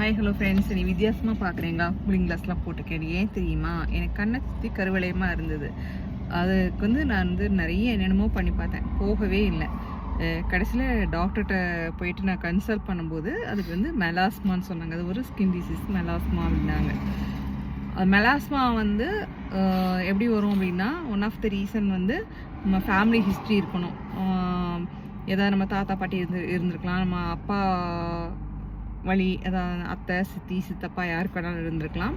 Hi hello friends நீ வித்தியாசமாக பார்க்குறீங்களா? கூலிங் கிளாஸ்லாம் போட்டிருக்கேன். ஏன் தெரியுமா? எனக்கு கண்ணை சுற்றி கருவளையமாக இருந்தது. அதுக்கு வந்து நான் வந்து நிறைய என்னென்னமோ பண்ணி பார்த்தேன். போகவே இல்லை. கடைசியில் டாக்டர்கிட்ட போயிட்டு நான் கன்சல்ட் பண்ணும்போது அதுக்கு வந்து மெலாஸ்மான்னு சொன்னாங்க. அது ஒரு ஸ்கின் டிசீஸ் மெலாஸ்மா அப்படின்னாங்க. அது மெலாஸ்மா வந்து எப்படி வரும் அப்படின்னா ஒன் ஆஃப் த ரீசன் வந்து நம்ம ஃபேமிலி ஹிஸ்ட்ரி இருக்கணும். ஏதாவது நம்ம தாத்தா பாட்டி இருந்து இருந்திருக்கலாம். நம்ம அப்பா வழி அதாவது அத்தை சித்தி சித்தப்பா யாருக்கு வேணாலும் இருந்திருக்கலாம்.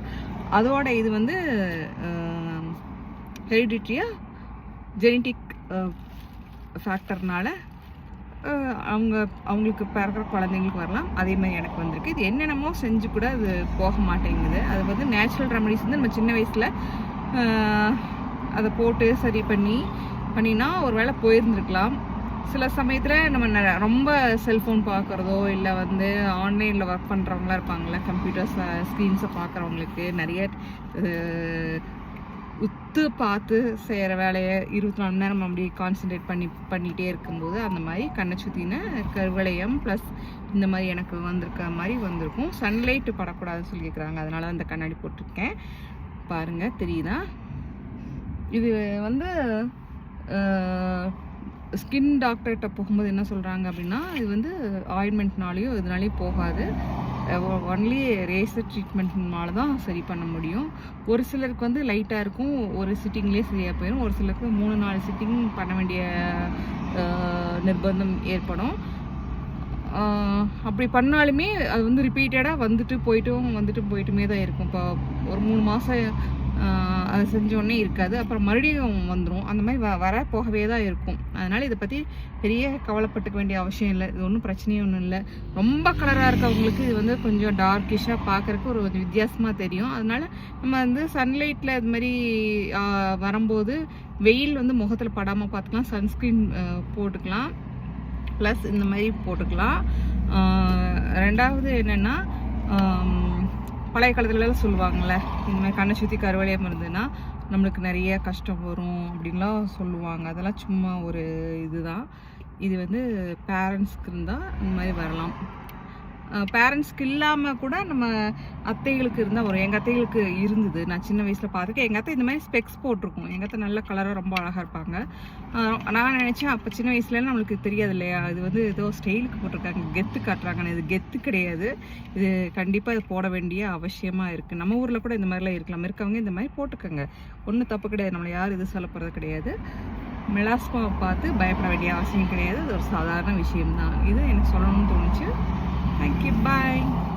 அதோட இது வந்து ஹெரிடிட்ரியாக ஜெனட்டிக் ஃபேக்டர்னால அவங்க அவங்களுக்கு பிறக்கிற குழந்தைங்களுக்கு வரலாம். அதே மாதிரி எனக்கு வந்திருக்கு. இது என்னென்னமோ செஞ்சு கூட அது போக மாட்டேங்குது. அது வந்து நேச்சுரல் ரெமடிஸ் வந்து நம்ம சின்ன வயசில் அதை போட்டு சரி பண்ணி பண்ணினா ஒரு வேளை போயிருந்துருக்கலாம். சில சமயத்தில் நம்ம ந- ரொம்ப செல்ஃபோன் பார்க்குறதோ இல்லை வந்து ஆன்லைனில் ஒர்க் பண்ணுறவங்களாம் இருப்பாங்கள்ல கம்ப்யூட்டர்ஸ் ஸ்க்ரீன்ஸை பார்க்குறவங்களுக்கு நிறைய உத்து பார்த்து செய்கிற வேலையை இருபத்தி நாலு மணி நேரம் அப்படி கான்சென்ட்ரேட் பண்ணி பண்ணிகிட்டே இருக்கும்போது அந்த மாதிரி கண்ணை சுற்றின கருவளையம் ப்ளஸ் இந்த மாதிரி எனக்கு வந்திருக்க மாதிரி வந்திருக்கும். சன்லைட்டு படக்கூடாதுன்னு சொல்லி கேட்குறாங்க அதனால அந்த கண்ணாடி போட்டிருக்கேன். பாருங்கள் தெரியுதா? இது வந்து ஸ்கின் டாக்டர்கிட்ட போகும்போது என்ன சொல்கிறாங்க அப்படின்னா இது வந்து ஆயின்மெண்ட்னாலேயோ இதனாலேயும் போகாது. ஒன்லி ரேசர் ட்ரீட்மெண்ட்னால தான் சரி பண்ண முடியும். ஒரு சிலருக்கு வந்து லைட்டாக இருக்கும் ஒரு சிட்டிங்லேயே சரியாக போயிடும் ஒரு சிலருக்கு மூணு நாலு சிட்டிங் பண்ண வேண்டிய நிர்பந்தம் ஏற்படும். அப்படி பண்ணாலுமே அது வந்து ரிப்பீட்டடாக வந்துட்டு போயிட்டும் வந்துட்டு போயிட்டுமே தான் இருக்கும். இப்போ ஒரு மூணு மாதம் அதை செஞ்சோடனே இருக்காது. அப்புறம் மறுபடியும் வந்துடும் அந்த மாதிரி வ வர போகவே தான் இருக்கும். அதனால் இதை பற்றி பெரிய கவலைப்பட்டுக்க வேண்டிய அவசியம் இல்லை. இது ஒன்றும் பிரச்சனையும் ஒன்றும் இல்லை. ரொம்ப கலராக இருக்கவங்களுக்கு இது வந்து கொஞ்சம் டார்க்கிஷாக பார்க்குறக்கு ஒரு கொஞ்சம் வித்தியாசமாக தெரியும். அதனால் நம்ம வந்து சன்லைட்டில் இது மாதிரி வரும்போது வெயில் வந்து முகத்தில் படாமல் பார்த்துக்கலாம். சன்ஸ்க்ரீன் போட்டுக்கலாம். ப்ளஸ் இந்த மாதிரி போட்டுக்கலாம். ரெண்டாவது என்னென்னா பழைய காலத்துலலாம் சொல்லுவாங்கள்ல இந்த மாதிரி கண்ணை சுற்றி கருவளையம் இருந்ததுன்னா நம்மளுக்கு நிறைய கஷ்டம் வரும் அப்படின்லாம் சொல்லுவாங்க. அதெல்லாம் சும்மா ஒரு இதுதான். இது வந்து பேரண்ட்ஸ்க்கு இருந்தால் இந்த மாதிரி வரலாம். பேரண்ட்ஸ்க்கு இல்லாமல் கூட நம்ம அத்தைகளுக்கு இருந்தால் வரும். எங்கள் அத்தைகளுக்கு இருந்தது. நான் சின்ன வயசில் பார்த்துருக்கேன். எங்கள் அத்தை இந்த மாதிரி ஸ்பெக்ஸ் போட்டிருக்கும். எங்கள் அத்தை நல்ல கலராக ரொம்ப அழகாக இருப்பாங்க. நான் நினச்சேன் அப்போ சின்ன வயசுலலாம் நம்மளுக்கு தெரியாது இல்லையா? இது வந்து ஏதோ ஸ்டைலுக்கு போட்டிருக்காங்க. கெத்து காட்டுறாங்கன்னு. இது கெத்து கிடையாது. இது கண்டிப்பாக இது போட வேண்டிய அவசியமாக இருக்குது நம்ம ஊரில் கூட இந்த மாதிரிலாம் இருக்கலாம். இருக்கவங்க இந்த மாதிரி போட்டுக்கோங்க. ஒன்றும் தப்பு கிடையாது. நம்மளை யாரும் இது சொல்ல போகிறது கிடையாது. மெலாஸ்மாவை பார்த்து பயப்பட வேண்டிய அவசியம் கிடையாது. அது ஒரு சாதாரண விஷயம்தான். இது எனக்கு சொல்லணும்னு தோணுச்சு. Thank you. Bye.